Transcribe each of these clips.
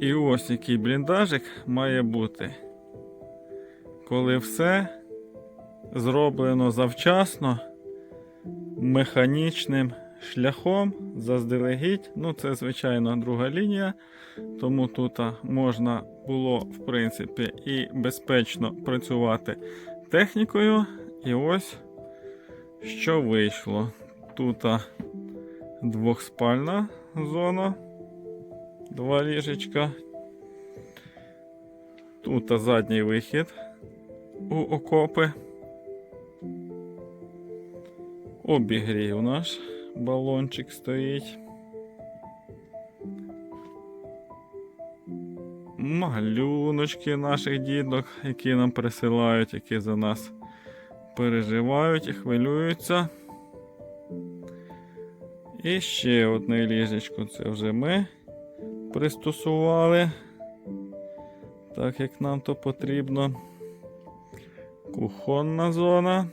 І ось який бліндажик має бути. Коли все зроблено завчасно, механічним шляхом, заздалегідь. Ну, це, звичайно, друга лінія, тому тут можна було, в принципі, і безпечно працювати технікою. І ось що вийшло. Тут двохспальна зона, два ліжечка. Тут задній вихід у окопи. Обігрів наш балончик стоїть. Малюночки наших дідок, які нам присилають, які за нас переживають і хвилюються. І ще одне ліжечко, це вже ми пристосували, так як нам то потрібно. Кухонна зона.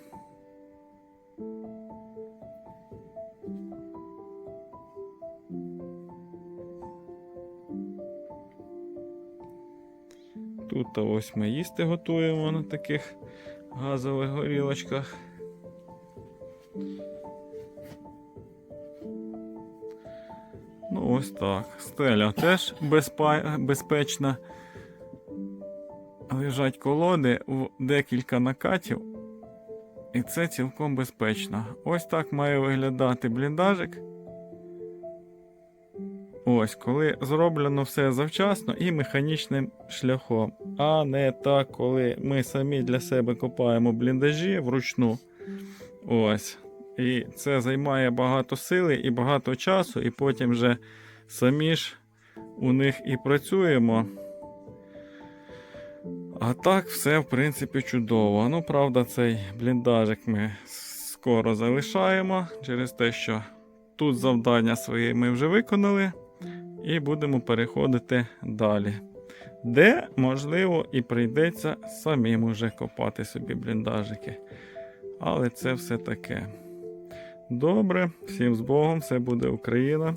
Тут ось ми їсти готуємо на таких газових горілочках. Ну, ось так. Стеля теж безпа... безпечна. Лежать колоди в декілька накатів. І це цілком безпечно. Ось так має виглядати бліндажик. Ось, коли зроблено все завчасно і механічним шляхом. А не так, коли ми самі для себе копаємо бліндажі вручну. Ось. І це займає багато сили і багато часу, і потім вже самі ж у них і працюємо. А так все, в принципі, чудово. Ну, правда, цей бліндажик ми скоро залишаємо через те, що тут завдання свої ми вже виконали. І будемо переходити далі. Де, можливо, і прийдеться самим уже копати собі бліндажики. Але це все таке. Добре, всім з Богом, все буде Україна.